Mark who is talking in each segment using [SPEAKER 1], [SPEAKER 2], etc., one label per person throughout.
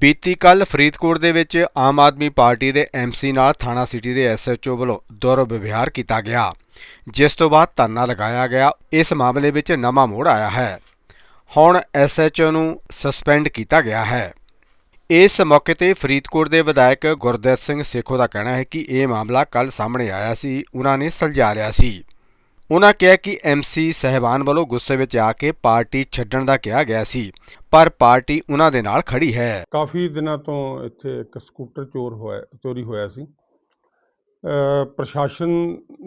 [SPEAKER 1] ਬੀਤੀ ਕੱਲ ਫਰੀਦਕੋਟ ਦੇ ਵਿੱਚ ਆਮ ਆਦਮੀ ਪਾਰਟੀ ਦੇ ਐਮਸੀ ਨਾਲ ਥਾਣਾ ਸਿਟੀ ਦੇ ਐਸਐਚਓ ਵੱਲੋਂ ਦੁਰਵਿਵਹਾਰ ਕੀਤਾ ਗਿਆ, ਜਿਸ ਤੋਂ ਬਾਅਦ ਧਰਨਾ ਲਗਾਇਆ ਗਿਆ। ਇਸ ਮਾਮਲੇ ਵਿੱਚ ਨਵਾਂ ਮੋੜ ਆਇਆ ਹੈ। ਹੁਣ ਐਸਐਚਓ ਨੂੰ ਸਸਪੈਂਡ ਕੀਤਾ ਗਿਆ ਹੈ। ਇਸ ਮੌਕੇ ਤੇ ਫਰੀਦਕੋਟ ਦੇ ਵਿਧਾਇਕ ਗੁਰਦੇਵ ਸਿੰਘ ਸੇਖੋ ਦਾ ਕਹਿਣਾ ਹੈ ਕਿ ਇਹ ਮਾਮਲਾ ਕੱਲ ਸਾਹਮਣੇ ਆਇਆ ਸੀ, ਉਹਨਾਂ ਨੇ ਸੁਲਝਾ ਲਿਆ ਸੀ। ਉਹਨਾਂ ਕਿਹਾ ਕਿ ਐਮਸੀ ਸਹਿਬਾਨ ਵੱਲੋਂ ਗੁੱਸੇ ਵਿੱਚ ਆ ਕੇ ਪਾਰਟੀ ਛੱਡਣ ਦਾ ਕਿਹਾ ਗਿਆ ਸੀ, ਪਰ ਪਾਰਟੀ ਉਹਨਾਂ ਦੇ ਨਾਲ ਖੜੀ ਹੈ।
[SPEAKER 2] ਕਾਫੀ ਦਿਨਾਂ ਤੋਂ ਇੱਥੇ ਇੱਕ ਸਕੂਟਰ ਚੋਰ ਹੋਇਆ, ਚੋਰੀ ਹੋਇਆ ਸੀ। ਪ੍ਰਸ਼ਾਸਨ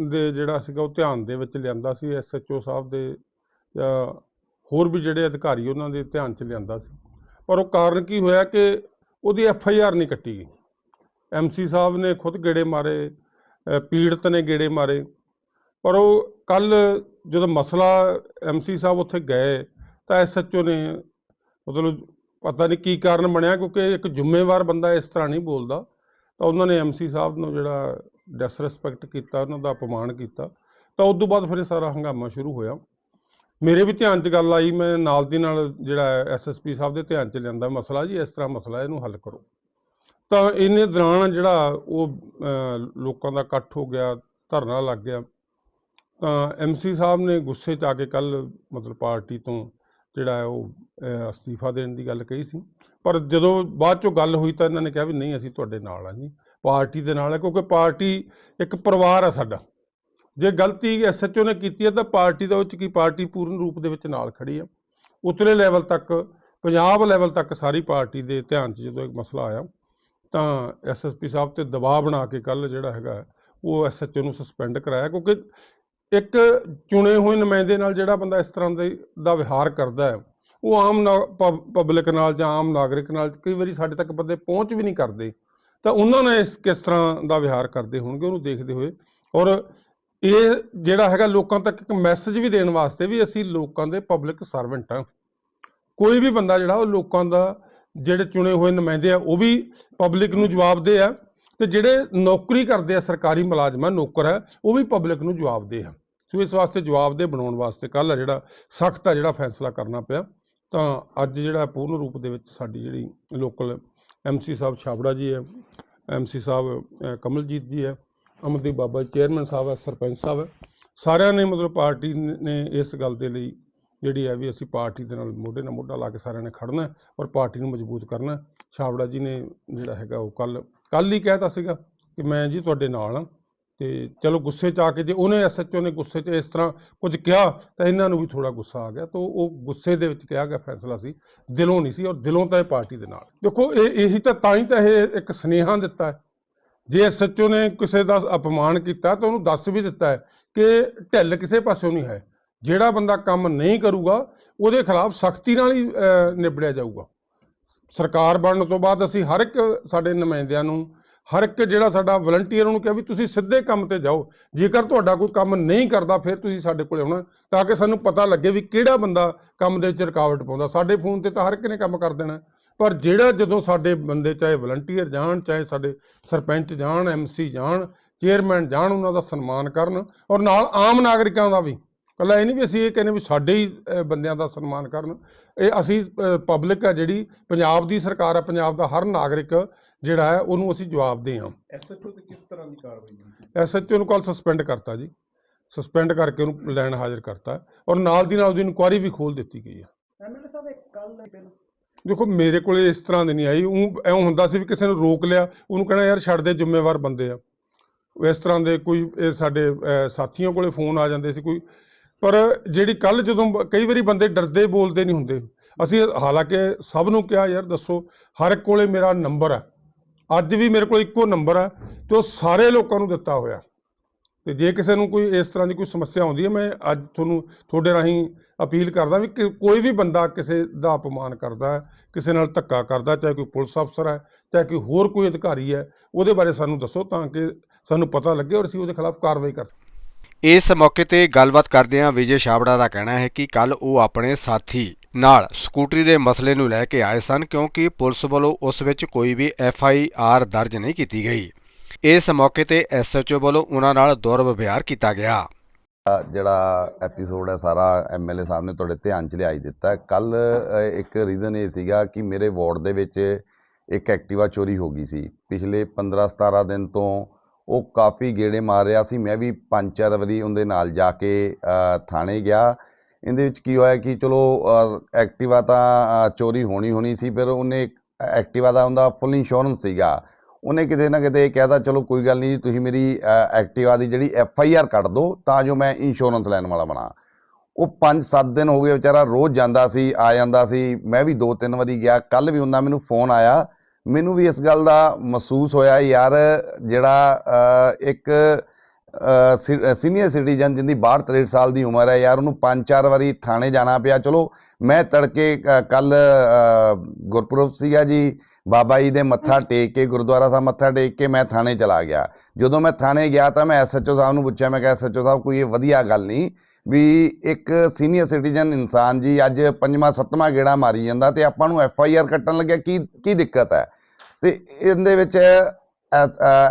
[SPEAKER 2] ਦੇ ਜਿਹੜਾ ਸੀਗਾ ਉਹ ਧਿਆਨ ਦੇ ਵਿੱਚ ਲਿਆਂਦਾ ਸੀ ਐਸਐਚਓ ਸਾਹਿਬ ਦੇ ਜਾਂ ਹੋਰ ਵੀ ਜਿਹੜੇ ਅਧਿਕਾਰੀ ਉਹਨਾਂ ਦੇ ਧਿਆਨ 'ਚ ਲਿਆਂਦਾ ਸੀ। ਪਰ ਉਹ ਕਾਰਨ ਕੀ ਹੋਇਆ ਕਿ ਉਹਦੀ ਐਫ ਆਈ ਆਰ ਨਹੀਂ ਕੱਟੀ ਗਈ। ਐਮਸੀ ਸਾਹਿਬ ਨੇ ਖੁਦ ਗੇੜੇ ਮਾਰੇ ਪੀੜਤ ਨੇ ਗੇੜੇ ਮਾਰੇ। ਪਰ ਉਹ ਕੱਲ ਜਦੋਂ ਮਸਲਾ ਐਮਸੀ ਸਾਹਿਬ ਉੱਥੇ ਗਏ ਤਾਂ ਐਸਐਚਓ ਨੇ ਮਤਲਬ ਪਤਾ ਨਹੀਂ ਕੀ ਕਾਰਨ ਬਣਿਆ ਕਿਉਂਕਿ ਇੱਕ ਜ਼ਿੰਮੇਵਾਰ ਬੰਦਾ ਇਸ ਤਰ੍ਹਾਂ ਨਹੀਂ ਬੋਲਦਾ। ਤਾਂ ਉਹਨਾਂ ਨੇ ਐਮਸੀ ਸਾਹਿਬ ਨੂੰ ਜਿਹੜਾ ਡਿਸਰੈਸਪੈਕਟ ਕੀਤਾ, ਉਹਨਾਂ ਦਾ ਅਪਮਾਨ ਕੀਤਾ। ਤਾਂ ਉਸ ਤੋਂ ਬਾਅਦ ਫਿਰ ਇਹ ਸਾਰਾ ਹੰਗਾਮਾ ਸ਼ੁਰੂ ਹੋਇਆ। ਮੇਰੇ ਵੀ ਧਿਆਨ 'ਚ ਗੱਲ ਆਈ, ਮੈਂ ਨਾਲ ਦੀ ਨਾਲ ਜਿਹੜਾ ਐਸਐਸਪੀ ਸਾਹਿਬ ਦੇ ਧਿਆਨ 'ਚ ਲਿਆਂਦਾ ਮਸਲਾ ਜੀ, ਇਸ ਤਰ੍ਹਾਂ ਮਸਲਾ ਇਹਨੂੰ ਹੱਲ ਕਰੋ। ਤਾਂ ਇਹਨੇ ਦੌਰਾਨ ਜਿਹੜਾ ਉਹ ਲੋਕਾਂ ਦਾ ਇਕੱਠ ਹੋ ਗਿਆ, ਧਰਨਾ ਲੱਗ ਗਿਆ। ਤਾਂ ਐਮਸੀ ਸਾਹਿਬ ਨੇ ਗੁੱਸੇ 'ਚ ਆ ਕੇ ਕੱਲ ਮਤਲਬ ਪਾਰਟੀ ਤੋਂ ਜਿਹੜਾ ਹੈ ਉਹ ਅਸਤੀਫਾ ਦੇਣ ਦੀ ਗੱਲ ਕਹੀ ਸੀ। ਪਰ ਜਦੋਂ ਬਾਅਦ ਚੋਂ ਗੱਲ ਹੋਈ ਤਾਂ ਇਹਨਾਂ ਨੇ ਕਿਹਾ ਵੀ ਨਹੀਂ, ਅਸੀਂ ਤੁਹਾਡੇ ਨਾਲ ਹਾਂ ਜੀ, ਪਾਰਟੀ ਦੇ ਨਾਲ ਹੈ, ਕਿਉਂਕਿ ਪਾਰਟੀ ਇੱਕ ਪਰਿਵਾਰ ਹੈ ਸਾਡਾ। ਜੇ ਗਲਤੀ ਐਸਐਚਓ ਨੇ ਕੀਤੀ ਹੈ ਤਾਂ ਪਾਰਟੀ ਦਾ ਉਹ 'ਚ ਕੀ, ਪਾਰਟੀ ਪੂਰਨ ਰੂਪ ਦੇ ਵਿੱਚ ਨਾਲ ਖੜੀ ਆ ਉਤਲੇ ਲੈਵਲ ਤੱਕ, ਪੰਜਾਬ ਲੈਵਲ ਤੱਕ ਸਾਰੀ ਪਾਰਟੀ ਦੇ ਧਿਆਨ 'ਚ ਜਦੋਂ ਇੱਕ ਮਸਲਾ ਆਇਆ, ਤਾਂ ਐਸਐਸਪੀ ਸਾਹਿਬ ਤੇ ਦਬਾਅ ਬਣਾ ਕੇ ਕੱਲ ਜਿਹੜਾ ਹੈਗਾ, ਉਹ ਐਸਐਚਓ ਨੂੰ ਸਸਪੈਂਡ ਕਰਾਇਆ, ਕਿਉਂਕਿ ਇੱਕ ਚੁਣੇ ਹੋਏ ਨੁਮਾਇੰਦੇ ਨਾਲ ਜਿਹੜਾ ਬੰਦਾ ਇਸ ਤਰ੍ਹਾਂ ਦੇ ਦਾ ਵਿਹਾਰ ਕਰਦਾ ਹੈ, ਉਹ ਆਮ ਪਬਲਿਕ ਨਾਲ ਜਾਂ ਆਮ ਨਾਗਰਿਕ ਨਾਲ ਕਈ ਵਾਰੀ ਸਾਡੇ ਤੱਕ ਬੰਦੇ ਪਹੁੰਚ ਵੀ ਨਹੀਂ ਕਰਦੇ। ਤਾਂ ਉਹਨਾਂ ਨੇ ਇਸ ਕਿਸ ਤਰ੍ਹਾਂ ਦਾ ਵਿਹਾਰ ਕਰਦੇ ਹੋਣਗੇ, ਉਹਨੂੰ ਦੇਖਦੇ ਹੋਏ। ਔਰ ਇਹ ਜਿਹੜਾ ਹੈਗਾ ਲੋਕਾਂ ਤੱਕ ਇੱਕ ਮੈਸੇਜ ਵੀ ਦੇਣ ਵਾਸਤੇ ਵੀ ਅਸੀਂ ਲੋਕਾਂ ਦੇ ਪਬਲਿਕ ਸਰਵੈਂਟ ਹਾਂ। ਕੋਈ ਵੀ ਬੰਦਾ ਜਿਹੜਾ ਉਹ ਲੋਕਾਂ ਦਾ ਜਿਹੜੇ ਚੁਣੇ ਹੋਏ ਨੁਮਾਇੰਦੇ ਆ, ਉਹ ਵੀ ਪਬਲਿਕ ਨੂੰ ਜਵਾਬਦੇ ਆ। ਤੇ ਜਿਹੜੇ ਨੌਕਰੀ ਕਰਦੇ ਆ, ਸਰਕਾਰੀ ਮੁਲਾਜ਼ਮ ਮੁਲਾਜ਼ਮਾਂ ਨੌਕਰ ਹੈ ਉਹ ਵੀ ਪਬਲਿਕ ਨੂੰ ਜਵਾਬਦੇ ਆ। ਸੋ ਇਸ ਵਾਸਤੇ ਜਵਾਬਦੇ ਬਣਾਉਣ ਵਾਸਤੇ ਕੱਲ ਆ ਜਿਹੜਾ ਸਖਤ ਆ ਜਿਹੜਾ ਫੈਸਲਾ ਕਰਨਾ ਪਿਆ। ਤਾਂ ਅੱਜ ਜਿਹੜਾ ਪੂਰਨ ਰੂਪ ਦੇ ਵਿੱਚ ਸਾਡੀ ਜਿਹੜੀ ਲੋਕਲ ਐਮਸੀ ਸਾਹਿਬ ਛਾਬੜਾ ਜੀ ਹੈ ਐਮਸੀ ਸਾਹਿਬ ਕਮਲਜੀਤ ਜੀ ਹੈ ਅਮਰਦੀਪ ਬਾਬਾ ਚੇਅਰਮੈਨ ਸਾਹਿਬ ਹੈ ਸਰਪੰਚ ਸਾਹਿਬ ਹੈ ਸਾਰਿਆਂ ਨੇ ਮਤਲਬ ਪਾਰਟੀ ਨੇ ਇਸ ਗੱਲ ਦੇ ਲਈ ਜਿਹੜੀ ਹੈ ਵੀ ਅਸੀਂ ਪਾਰਟੀ ਦੇ ਨਾਲ ਮੋਢੇ ਨਾਲ ਮੋਢਾ ਲਾ ਕੇ ਸਾਰਿਆਂ ਨੇ ਖੜਨਾ ਔਰ ਪਾਰਟੀ ਨੂੰ ਮਜ਼ਬੂਤ ਕਰਨਾ ਹੈ। ਛਾਬੜਾ ਜੀ ਨੇ ਜਿਹੜਾ ਹੈਗਾ ਉਹ ਕੱਲ ਕੱਲ ਹੀ ਕਹਿਤਾ ਸੀਗਾ ਕਿ ਮੈਂ ਜੀ ਤੁਹਾਡੇ ਨਾਲ ਹਾਂ ਤੇ ਚਲੋ ਗੁੱਸੇ 'ਚ ਆ ਕੇ ਜੇ ਉਹਨੇ ਐਸਐਚਓ ਨੇ ਗੁੱਸੇ 'ਚ ਇਸ ਤਰ੍ਹਾਂ ਕੁਝ ਕਿਹਾ ਤਾਂ ਇਹਨਾਂ ਨੂੰ ਵੀ ਥੋੜਾ ਗੁੱਸਾ ਆ ਗਿਆ। ਤਾਂ ਉਹ ਗੁੱਸੇ ਦੇ ਵਿੱਚ ਕਿਹਾ ਗਿਆ ਫੈਸਲਾ ਸੀ, ਦਿਲੋਂ ਨਹੀਂ ਸੀ ਔਰ ਦਿਲੋਂ ਤਾਂ ਇਹ ਪਾਰਟੀ ਦੇ ਨਾਲ। ਦੇਖੋ, ਇਹ ਇਹੀ ਤਾਂ ਤਾਂ ਹੀ ਤਾਂ ਇਹ ਇੱਕ ਸਨੇਹਾ ਦਿੱਤਾ ਹੈ। ਜੇ ਐਸਐਚਓ ਨੇ ਕਿਸੇ ਦਾ ਅਪਮਾਨ ਕੀਤਾ ਤਾਂ ਉਹਨੂੰ ਦੱਸ ਵੀ ਦਿੱਤਾ ਹੈ ਕਿ ਢਿੱਲ ਕਿਸੇ ਪਾਸਿਓਂ ਨਹੀਂ ਹੈ। ਜਿਹੜਾ ਬੰਦਾ ਕੰਮ ਨਹੀਂ ਕਰੂਗਾ, ਉਹਦੇ ਖਿਲਾਫ ਸਖਤੀ ਨਾਲ ਹੀ ਨਿਬੜਿਆ ਜਾਊਗਾ। ਸਰਕਾਰ ਬਣਨ ਤੋਂ ਬਾਅਦ ਅਸੀਂ ਹਰ ਇੱਕ ਸਾਡੇ ਨੁਮਾਇੰਦਿਆਂ ਨੂੰ, ਹਰ ਇੱਕ ਜਿਹੜਾ ਸਾਡਾ ਵਲੰਟੀਅਰ ਉਹਨੂੰ ਕਿਹਾ ਵੀ ਤੁਸੀਂ ਸਿੱਧੇ ਕੰਮ ਤੇ ਜਾਓ। ਜੇਕਰ ਤੁਹਾਡਾ ਕੋਈ ਕੰਮ ਨਹੀਂ ਕਰਦਾ, ਫਿਰ ਤੁਸੀਂ ਸਾਡੇ ਕੋਲੇ ਆਉਣਾ, ਤਾਂ ਕਿ ਸਾਨੂੰ ਪਤਾ ਲੱਗੇ ਵੀ ਕਿਹੜਾ ਬੰਦਾ ਕੰਮ ਦੇ ਵਿੱਚ ਰੁਕਾਵਟ ਪਾਉਂਦਾ। ਸਾਡੇ ਫੋਨ ਤੇ ਤਾਂ ਹਰ ਇੱਕ ਨੇ ਕੰਮ ਕਰ ਦੇਣਾ। ਪਰ ਜਿਹੜਾ ਜਦੋਂ ਸਾਡੇ ਬੰਦੇ ਚਾਹੇ ਵਲੰਟੀਅਰ ਜਾਣ, ਚਾਹੇ ਸਾਡੇ ਸਰਪੰਚ ਜਾਣ ਐਮਸੀ ਜਾਣ ਚੇਅਰਮੈਨ ਜਾਣ, ਉਹਨਾਂ ਦਾ ਸਨਮਾਨ ਕਰਨ, ਔਰ ਨਾਲ ਆਮ ਨਾਗਰਿਕਾਂ ਦਾ ਵੀ ਕੱਲਾ ਇਹ ਨਹੀਂ ਵੀ ਅਸੀਂ ਇਹ ਕਹਿੰਦੇ ਵੀ ਸਾਡੇ ਹੀ ਅਹ, ਬੰਦਿਆਂ ਦਾ ਸਨਮਾਨ ਕਰਨ। ਇਹ ਅਸੀਂ ਪਬਲਿਕ ਹੈ ਜਿਹੜੀ ਪੰਜਾਬ ਦੀ ਸਰਕਾਰ ਹੈ ਪੰਜਾਬ ਦਾ ਹਰ ਨਾਗਰਿਕ ਜਿਹੜਾ ਹੈ ਉਹਨੂੰ ਅਸੀਂ ਜਵਾਬ ਦੇ ਹਾਂ।
[SPEAKER 3] ਐਸਐਚਓ ਤੇ ਕਿਸ ਤਰ੍ਹਾਂ ਦੀ ਕਾਰਵਾਈ ਹੋਈ?
[SPEAKER 2] ਐਸਐਚਓ ਨੂੰ ਕੱਲ ਸਸਪੈਂਡ ਕਰਤਾ ਜੀ। ਸਸਪੈਂਡ ਕਰਕੇ ਉਹਨੂੰ ਲੈਣ ਹਾਜ਼ਰ ਕਰਤਾ। ਔਰ ਨਾਲ ਦੀ ਨਾਲ ਉਹਦੀ ਇਨਕੁਆਇਰੀ ਵੀ ਖੋਲ ਦਿੱਤੀ ਗਈ ਹੈ
[SPEAKER 3] ਐਮਐਲਏ ਸਾਹਿਬ ਇੱਕ ਕੱਲ ਪਹਿਲਾਂ?
[SPEAKER 2] ਦੇਖੋ ਮੇਰੇ ਕੋਲੇ ਇਸ ਤਰ੍ਹਾਂ ਦੀ ਨਹੀਂ ਆਈ। ਉਹ ਐਂ ਹੁੰਦਾ ਸੀ ਵੀ ਕਿਸੇ ਨੂੰ ਰੋਕ ਲਿਆ। ਉਹਨੂੰ ਕਹਿਣਾ ਯਾਰ ਛੱਡ ਦੇ ਜ਼ਿੰਮੇਵਾਰ ਬੰਦੇ ਆ। ਉਹ ਇਸ ਤਰ੍ਹਾਂ ਦੇ ਕੋਈ ਇਹ ਸਾਡੇ ਅਹ, ਸਾਥੀਆਂ ਕੋਲੇ ਫੋਨ ਆ ਜਾਂਦੇ ਸੀ। ਕੋਈ ਪਰ ਜਿਹੜੀ ਕੱਲ ਜਦੋਂ ਬ- ਕਈ ਵਾਰੀ ਬੰਦੇ ਡਰਦੇ ਬੋਲਦੇ ਨਹੀਂ ਹੁੰਦੇ। ਅਸੀਂ ਹਾਲਾਂਕਿ ਸਭ ਨੂੰ ਕਿਹਾ, ਯਾਰ ਦੱਸੋ, ਹਰ ਇੱਕ ਕੋਲੇ ਮੇਰਾ ਨੰਬਰ ਹੈ ਅੱਜ ਵੀ ਮੇਰੇ ਕੋਲ ਇੱਕੋ ਨੰਬਰ ਹੈ ਜੋ ਸਾਰੇ ਲੋਕਾਂ ਨੂੰ ਦਿੱਤਾ ਹੋਇਆ। ਤੇ ਜੇ ਕਿਸੇ ਨੂੰ ਕੋਈ ਇਸ ਤਰ੍ਹਾਂ ਦੀ ਕੋਈ ਸਮੱਸਿਆ ਆਉਂਦੀ ਹੈ, ਮੈਂ ਅੱਜ ਤੁਹਾਨੂੰ, ਤੁਹਾਡੇ ਰਾਹੀਂ ਅਪੀਲ ਕਰਦਾ ਵੀ ਕਿ ਕੋਈ ਵੀ ਬੰਦਾ ਕਿਸੇ ਦਾ ਅਪਮਾਨ ਕਰਦਾ, ਕਿਸੇ ਨਾਲ ਧੱਕਾ ਕਰਦਾ, ਚਾਹੇ ਕੋਈ ਪੁਲਿਸ ਅਫਸਰ ਹੈ, ਚਾਹੇ ਕੋਈ ਹੋਰ ਕੋਈ ਅਧਿਕਾਰੀ ਹੈ, ਉਹਦੇ ਬਾਰੇ ਸਾਨੂੰ ਦੱਸੋ ਤਾਂ ਕਿ ਸਾਨੂੰ ਪਤਾ ਲੱਗੇ ਔਰ ਅਸੀਂ ਉਹਦੇ ਖਿਲਾਫ ਕਾਰਵਾਈ ਕਰ ਸਕੀਏ।
[SPEAKER 1] ਇਸ ਮੌਕੇ ਤੇ ਗੱਲਬਾਤ ਕਰਦਿਆਂ ਵਿਜੇ ਛਾਬੜਾ ਦਾ ਕਹਿਣਾ ਹੈ ਕਿ ਕੱਲ ਉਹ ਆਪਣੇ ਸਾਥੀ ਨਾਲ ਸਕੂਟਰੀ ਦੇ ਮਸਲੇ ਨੂੰ ਲੈ ਕੇ ਆਏ ਸਨ ਕਿਉਂਕਿ ਪੁਲਿਸ ਵੱਲੋਂ ਉਸ ਵਿੱਚ ਕੋਈ ਵੀ ਐਫ ਆਈ ਆਰ ਦਰਜ ਨਹੀਂ ਕੀਤੀ ਗਈ। ਇਸ ਮੌਕੇ ਤੇ ਐਸਐਚਓ ਵੱਲੋਂ ਉਹਨਾਂ ਨਾਲ ਦੁਰਵਿਵਹਾਰ ਕੀਤਾ ਗਿਆ।
[SPEAKER 4] ਜਿਹੜਾ ਐਪੀਸੋਡ ਹੈ, ਸਾਰਾ ਐਮਐਲਏ ਸਾਹਿਬ ਨੇ ਤੁਹਾਡੇ ਧਿਆਨ 'ਚ ਲਿਆਈ ਦਿੱਤਾ। ਕੱਲ ਇੱਕ ਰੀਜ਼ਨ ਇਹ ਸੀਗਾ ਕਿ ਮੇਰੇ ਵਾਰਡ ਦੇ ਵਿੱਚ ਇੱਕ ਐਕਟਿਵਾ ਚੋਰੀ ਹੋ ਗਈ ਸੀ। ਪਿਛਲੇ 15-17 ਦਿਨ ਤੋਂ ਉਹ ਕਾਫੀ ਗੇੜੇ ਮਾਰ ਰਿਹਾ ਸੀ। ਮੈਂ ਵੀ ਪੰਜ ਚਾਰ ਵਾਰੀ ਉਹਦੇ ਨਾਲ ਜਾ ਕੇ ਥਾਣੇ ਗਿਆ। ਇਹਦੇ ਵਿੱਚ ਕੀ ਹੋਇਆ ਕਿ ਚਲੋ ਐਕਟਿਵਾ ਤਾਂ ਚੋਰੀ ਹੋਣੀ ਹੋਣੀ ਸੀ ਫਿਰ ਉਹਨੇ ਐਕਟਿਵਾ ਦਾ ਉਹਦਾ ਫੁੱਲ ਇੰਸ਼ੋਰੈਂਸ ਸੀਗਾ। ਉਹਨੇ ਕਿਤੇ ਨਾ ਕਿਤੇ ਇਹ ਕਹਿਤਾ ਚਲੋ ਕੋਈ ਗੱਲ ਨਹੀਂ ਤੁਸੀਂ ਮੇਰੀ ਅ, ਐਕਟਿਵਾ ਦੀ ਜਿਹੜੀ ਐਫ ਆਈ ਆਰ ਕੱਢ ਦਿਓ ਤਾਂ ਜੋ ਮੈਂ ਇੰਸ਼ੋਰੈਂਸ ਲੈਣ ਵਾਲਾ ਬਣਾ। ਉਹ 5-7 ਦਿਨ ਹੋ ਗਏ ਵਿਚਾਰਾ ਰੋਜ਼ ਜਾਂਦਾ ਸੀ ਆ ਜਾਂਦਾ ਸੀ। ਮੈਂ ਵੀ ਦੋ ਤਿੰਨ ਵਾਰੀ ਗਿਆ। ਕੱਲ ਵੀ ਉਹਨਾਂ ਮੈਨੂੰ ਫੋਨ ਆਇਆ ਮੈਨੂੰ ਵੀ ਇਸ ਗੱਲ ਦਾ ਮਹਿਸੂਸ ਹੋਇਆ ਯਾਰ ਜਿਹੜਾ ਇੱਕ ਸੀਨੀਅਰ ਸਿਟੀਜ਼ਨ ਜਿੰਦੀ 62 63 ਸਾਲ ਦੀ ਉਮਰ ਹੈ ਯਾਰ ਉਹਨੂੰ ਪੰਜ ਚਾਰ ਵਾਰੀ ਥਾਣੇ ਜਾਣਾ ਪਿਆ। ਚਲੋ ਮੈਂ ਤੜਕੇ ਕੱਲ ਗੁਰਪੁਰਬ ਸੀਗਾ ਜੀ ਬਾਬਾ ਜੀ ਦੇ ਮੱਥਾ ਟੇਕ ਕੇ ਗੁਰਦੁਆਰਾ ਸਾਹਿਬ ਮੱਥਾ ਟੇਕ ਕੇ ਮੈਂ ਥਾਣੇ ਚਲਾ ਗਿਆ। ਜਦੋਂ ਮੈਂ ਥਾਣੇ ਗਿਆ ਤਾਂ ਮੈਂ ਐਸਐਚਓ ਸਾਹਿਬ ਨੂੰ ਪੁੱਛਿਆ ਮੈਂ ਕਿਹਾ ਐਸਐਚਓ ਸਾਹਿਬ ਕੋਈ ਇਹ ਵਧੀਆ ਗੱਲ ਨਹੀਂ। ਵੀ ਇੱਕ ਸੀਨੀਅਰ ਸਿਟੀਜ਼ਨ ਇਨਸਾਨ ਜੀ ਅੱਜ ਪੰਜਵਾਂ, ਸੱਤਵਾਂ ਗੇੜਾ ਮਾਰੀ ਜਾਂਦਾ ਤੇ ਆਪਾਂ ਨੂੰ ਐਫ ਆਈ ਆਰ ਕੱਟਣ ਲੱਗਿਆ, ਕੀ ਕੀ ਦਿੱਕਤ ਹੈ? ਤੇ ਇਹਦੇ ਵਿੱਚ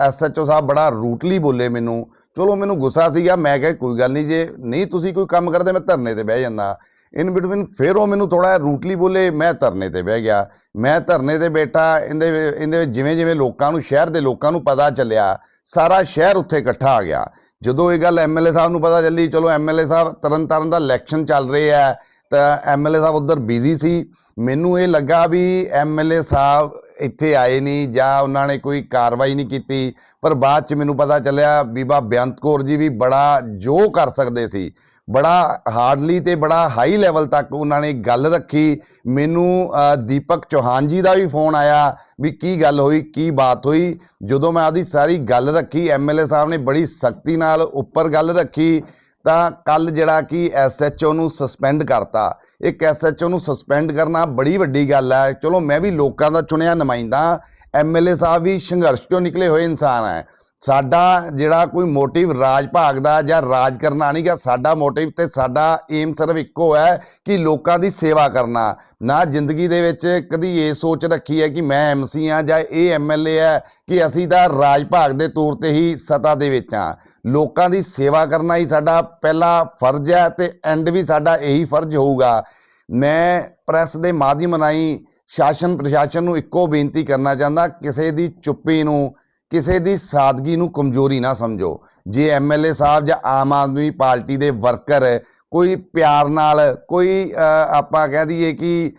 [SPEAKER 4] ਐਸਐਚਓ ਸਾਹਿਬ ਬੜਾ ਰੂਟਲੀ ਬੋਲੇ ਮੈਨੂੰ। ਚਲੋ ਮੈਨੂੰ ਗੁੱਸਾ ਸੀਗਾ, ਮੈਂ ਕਿਹਾ ਕੋਈ ਗੱਲ ਨਹੀਂ, ਜੇ ਨਹੀਂ ਤੁਸੀਂ ਕੋਈ ਕੰਮ ਕਰਦੇ, ਮੈਂ ਧਰਨੇ ਤੇ ਬਹਿ ਜਾਂਦਾ। ਇਨ ਬਿਟਵੀਨ ਫਿਰ ਉਹ ਮੈਨੂੰ ਥੋੜਾ ਰੂਟਲੀ ਬੋਲੇ, ਮੈਂ ਧਰਨੇ ਤੇ ਬਹਿ ਗਿਆ। ਮੈਂ ਧਰਨੇ ਤੇ ਬੈਠਾ, ਇਹਦੇ ਇਹਦੇ ਵਿੱਚ ਜਿਵੇਂ ਜਿਵੇਂ ਲੋਕਾਂ ਨੂੰ, ਸ਼ਹਿਰ ਦੇ ਲੋਕਾਂ ਨੂੰ ਪਤਾ ਚੱਲਿਆ, ਸਾਰਾ ਸ਼ਹਿਰ ਉੱਥੇ ਇਕੱਠਾ ਆ ਗਿਆ। ਜਦੋਂ ਇਹ ਗੱਲ ਐਮਐਲਏ ਸਾਹਿਬ ਨੂੰ ਪਤਾ ਚੱਲੀ, ਚਲੋ ਐਮਐਲਏ ਸਾਹਿਬ ਤਰਨ ਤਾਰਨ ਦਾ ਇਲੈਕਸ਼ਨ ਚੱਲ ਰਿਹਾ ਹੈ ਤਾਂ ਐਮਐਲਏ ਸਾਹਿਬ ਉਧਰ ਬਿਜ਼ੀ ਸੀ। ਮੈਨੂੰ ਇਹ ਲੱਗਾ ਵੀ ਐਮਐਲਏ ਸਾਹਿਬ ਇੱਥੇ ਆਏ ਨਹੀਂ ਜਾਂ ਉਹਨਾਂ ਨੇ ਕੋਈ ਕਾਰਵਾਈ ਨਹੀਂ ਕੀਤੀ, ਪਰ ਬਾਅਦ ਚ ਮੈਨੂੰ ਪਤਾ ਚੱਲਿਆ ਬੀਬਾ ਬੇਅੰਤ ਕੌਰ ਜੀ ਵੀ ਬੜਾ ਜੋ ਕਰ ਸਕਦੇ ਸੀ। ਬੜਾ ਹਾਰਡਲੀ ਤੇ ਬੜਾ ਹਾਈ ਲੈਵਲ ਤੱਕ ਉਹਨਾਂ ਨੇ ਗੱਲ ਰੱਖੀ। ਮੈਨੂੰ ਦੀਪਕ ਚੌਹਾਨ ਜੀ ਦਾ ਵੀ ਫੋਨ ਆਇਆ ਵੀ ਕੀ ਗੱਲ ਹੋਈ, ਕੀ ਬਾਤ ਹੋਈ। ਜਦੋਂ ਮੈਂ ਆਦੀ ਸਾਰੀ ਗੱਲ ਰੱਖੀ ਐਮਐਲਏ ਸਾਹਿਬ ਨੇ ਬੜੀ ਸਖਤੀ ਨਾਲ ਉੱਪਰ ਗੱਲ ਰੱਖੀ, ਤਾਂ ਕੱਲ ਜਿਹੜਾ ਕਿ ਐਸਐਚਓ ਨੂੰ ਸਸਪੈਂਡ ਕਰਤਾ। ਇੱਕ ਐਸਐਚਓ ਨੂੰ ਸਸਪੈਂਡ ਕਰਨਾ ਬੜੀ ਵੱਡੀ ਗੱਲ ਹੈ। ਚਲੋ ਮੈਂ ਵੀ ਲੋਕਾਂ ਦਾ ਚੁਣਿਆ ਨੁਮਾਇੰਦਾ ਐਮਐਲਏ ਸਾਹਿਬ ਵੀ ਸੰਘਰਸ਼ ਚੋਂ ਨਿਕਲੇ ਹੋਏ ਇਨਸਾਨ ਹੈ। ਸਾਡਾ ਜਿਹੜਾ ਕੋਈ ਮੋਟਿਵ ਰਾਜ ਭਾਗ ਦਾ ਜਾਂ ਰਾਜ ਕਰਨਾ ਨਹੀਂ ਗਾ, ਸਾਡਾ ਮੋਟਿਵ ਤੇ ਸਾਡਾ ਏਮ ਸਿਰਫ ਇੱਕੋ ਹੈ ਕਿ ਲੋਕਾਂ ਦੀ ਸੇਵਾ ਕਰਨਾ। ਨਾ ਜ਼ਿੰਦਗੀ ਦੇ ਵਿੱਚ ਕਦੀ ਇਹ ਸੋਚ ਰੱਖੀ ਹੈ ਕਿ ਮੈਂ ਐਮਸੀ ਆ ਜਾਂ ਇਹ ਐਮਐਲਏ ਹੈ ਕਿ ਅਸੀਂ ਤਾਂ ਰਾਜ ਭਾਗ ਦੇ ਤੌਰ ਤੇ ਹੀ ਸਤਾ ਦੇ ਵਿੱਚ ਆ ਲੋਕਾਂ ਦੀ ਸੇਵਾ ਕਰਨਾ ਹੀ ਸਾਡਾ ਪਹਿਲਾ ਫਰਜ਼ ਹੈ ਤੇ ਐਂਡ ਵੀ ਸਾਡਾ ਇਹੀ ਫਰਜ਼ ਹੋਊਗਾ। ਮੈਂ ਪ੍ਰੈਸ ਦੇ ਮਾਧਿਅਮ ਰਾਹੀਂ ਸ਼ਾਸਨ ਪ੍ਰਸ਼ਾਸਨ ਨੂੰ ਇੱਕੋ ਬੇਨਤੀ ਕਰਨਾ ਚਾਹੁੰਦਾ, ਕਿਸੇ ਦੀ ਚੁੱਪੀ ਨੂੰ ਕਿਸੇ ਦੀ ਸਾਦਗੀ ਨੂੰ ਕਮਜ਼ੋਰੀ ਨਾ ਸਮਝੋ। ਜੇ ਐਮਐਲਏ ਸਾਹਿਬ ਜਾਂ ਆਮ ਆਦਮੀ ਪਾਰਟੀ ਦੇ ਵਰਕਰ ਕੋਈ ਪਿਆਰ ਨਾਲ, ਕੋਈ ਆਪਾਂ ਕਹਿ ਦਈਏ ਕਿ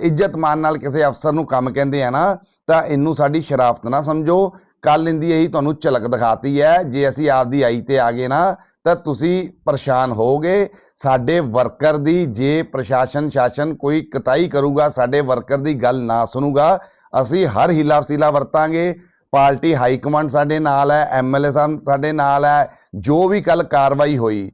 [SPEAKER 4] ਇੱਜ਼ਤ ਮਾਨ ਨਾਲ ਕਿਸੇ ਅਫਸਰ ਨੂੰ ਕੰਮ ਕਹਿੰਦੇ ਆ ਨਾ, ਤਾਂ ਇਹਨੂੰ ਸਾਡੀ ਸ਼ਰਾਫਤ ਨਾ ਸਮਝੋ। ਕੱਲ ਇੰਦੀ ਇਹੀ ਤੁਹਾਨੂੰ ਝਲਕ ਦਿਖਾਤੀ ਹੈ। ਜੇ ਅਸੀਂ ਆਪਦੀ ਆਈ ਤੇ ਆ ਗਏ ਨਾ, ਤਾਂ ਤੁਸੀਂ ਪਰੇਸ਼ਾਨ ਹੋਗੇ ਸਾਡੇ ਵਰਕਰ ਦੀ ਜੇ ਪ੍ਰਸ਼ਾਸਨ, ਸ਼ਾਸਨ ਕੋਈ ਕਤਾਈ ਕਰੂਗਾ, ਸਾਡੇ ਵਰਕਰ ਦੀ ਗੱਲ ਨਾ ਸੁਣੂਗਾ, ਅਸੀਂ ਹਰ ਹੀਲਾ ਵਸੀਲਾ ਵਰਤਾਂਗੇ। ਪਾਰਟੀ ਹਾਈ ਕਮਾਂਡ ਸਾਡੇ ਨਾਲ ਹੈ ਐਮਐਲਏ ਸਾਹਿਬ ਸਾਡੇ ਨਾਲ ਹੈ, ਜੋ ਵੀ ਕੱਲ ਕਾਰਵਾਈ ਹੋਈ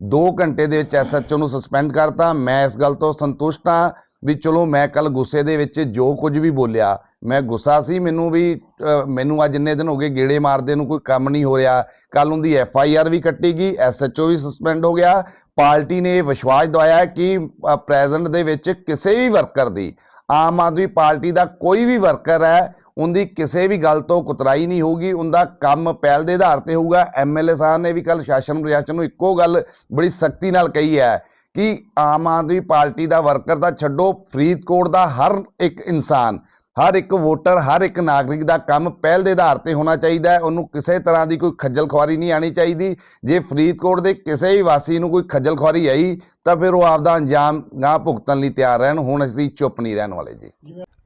[SPEAKER 4] 2 ਘੰਟੇ ਦੇ ਵਿੱਚ ਐਸਐਚਓ ਨੂੰ ਸਸਪੈਂਡ ਕਰਤਾ। ਮੈਂ ਇਸ ਗੱਲ ਤੋਂ ਸੰਤੁਸ਼ਟ ਹਾਂ ਵੀ ਚਲੋ ਮੈਂ ਕੱਲ ਗੁੱਸੇ ਦੇ ਵਿੱਚ ਜੋ ਕੁਝ ਵੀ ਬੋਲਿਆ, ਮੈਂ ਗੁੱਸਾ ਸੀ, ਮੈਨੂੰ ਵੀ ਮੈਨੂੰ ਅੱਜ ਇੰਨੇ ਦਿਨ ਹੋ ਗਏ ਗੇੜੇ ਮਾਰਦੇ ਨੂੰ ਕੋਈ ਕੰਮ ਨਹੀਂ ਹੋ ਰਿਹਾ। ਕੱਲ ਉਹਦੀ ਐਫ ਆਈ ਆਰ ਵੀ ਕੱਟੀ ਗਈ ਐਸਐਚਓ ਵੀ ਸਸਪੈਂਡ ਹੋ ਗਿਆ। ਪਾਰਟੀ ਨੇ ਇਹ ਵਿਸ਼ਵਾਸ ਦਵਾਇਆ ਕਿ ਪ੍ਰੈਜ਼ੈਂਟ ਦੇ ਵਿੱਚ ਕਿਸੇ ਵੀ ਵਰਕਰ ਦੀ, ਆਮ ਆਦਮੀ ਪਾਰਟੀ ਦਾ ਕੋਈ ਵੀ ਵਰਕਰ ਹੈ ਉਹਦੀ ਕਿਸੇ ਵੀ ਗੱਲ ਤੋਂ ਕੁਤਰਾਈ ਨਹੀਂ ਹੋਊਗੀ, ਉਹਦਾ ਕੰਮ ਪਹਿਲ ਦੇ ਆਧਾਰ ਤੇ ਹੋਊਗਾ। ਐਮਐਲਏ ਸਾਹਿਬ ਨੇ ਵੀ ਕੱਲ ਸ਼ਾਸਨ ਪ੍ਰਸ਼ਾਸਨ ਨੂੰ ਇੱਕੋ ਗੱਲ ਬੜੀ ਸਖਤੀ ਨਾਲ ਕਹੀ ਹੈ ਕਿ ਆਮ ਆਦਮੀ ਪਾਰਟੀ ਦਾ ਵਰਕਰ ਤਾਂ ਛੱਡੋ, ਫਰੀਦਕੋਟ ਦਾ ਹਰ ਇੱਕ ਇਨਸਾਨ, ਹਰ ਇੱਕ ਵੋਟਰ, ਹਰ ਇੱਕ ਨਾਗਰਿਕ ਦਾ ਕੰਮ ਪਹਿਲ ਦੇ ਆਧਾਰ ਤੇ ਹੋਣਾ ਚਾਹੀਦਾ ਹੈ। ਉਹਨੂੰ ਕਿਸੇ ਤਰ੍ਹਾਂ ਦੀ ਕੋਈ ਖੱਜਲ ਖੁਆਰੀ ਨਹੀਂ ਆਣੀ ਚਾਹੀਦੀ। ਜੇ ਫਰੀਦਕੋਟ ਦੇ ਕਿਸੇ ਵੀ ਵਾਸੀ ਨੂੰ ਕੋਈ ਖੱਜਲ ਖੁਆਰੀ ਆਈ, ਤਾਂ ਫਿਰ ਉਹ ਆਪਦਾ ਅੰਜਾਮ ਨਾ ਭੁਗਤਣ ਲਈ ਤਿਆਰ ਰਹਿਣ। ਹੁਣ ਅਸੀਂ ਚੁੱਪ ਨਹੀਂ ਰਹਿਣ ਵਾਲੇ ਜੀ।